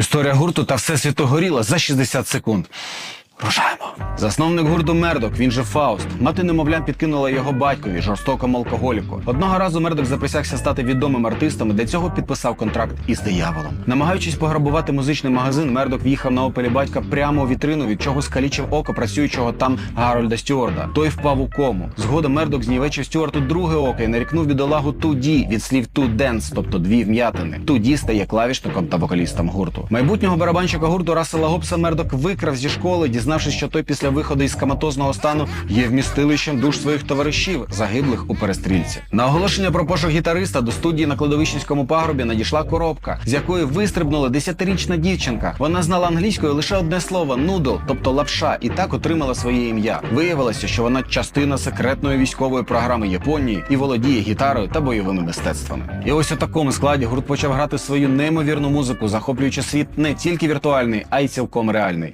Історія гурту та всесвіту горіла за 60 секунд. Рушаємо. Засновник гурту Мердок, він же Фауст. Мати немовлям підкинула його батькові, жорстокому алкоголіку. Одного разу Мердок заприсягся стати відомим артистом і для цього підписав контракт із дияволом. Намагаючись пограбувати музичний магазин, Мердок в'їхав на опелі батька прямо у вітрину, від чого скалічив око працюючого там Гарольда Стюарда. Той впав у кому. Згодом Мердок знівечив Стюарту друге око і нарікнув бідолагу туді від слів «to dance», тобто дві вм'ятини. Туді стає клавішником та вокалістом гурту. Майбутнього барабанщика гурту Рассела Гобса Мердок викрав зі школи, дізнавшись, що той після виходу із коматозного стану є вмістилищем душ своїх товаришів, загиблих у перестрільці. На оголошення про пошук гітариста до студії на кладовищенському пагорбі надійшла коробка, з якої вистрибнула десятирічна дівчинка. Вона знала англійською лише одне слово нудл, тобто лапша, і так отримала своє ім'я. Виявилося, що вона частина секретної військової програми Японії і володіє гітарою та бойовими мистецтвами. І ось у такому складі гурт почав грати свою неймовірну музику, захоплюючи світ не тільки віртуальний, а й цілком реальний.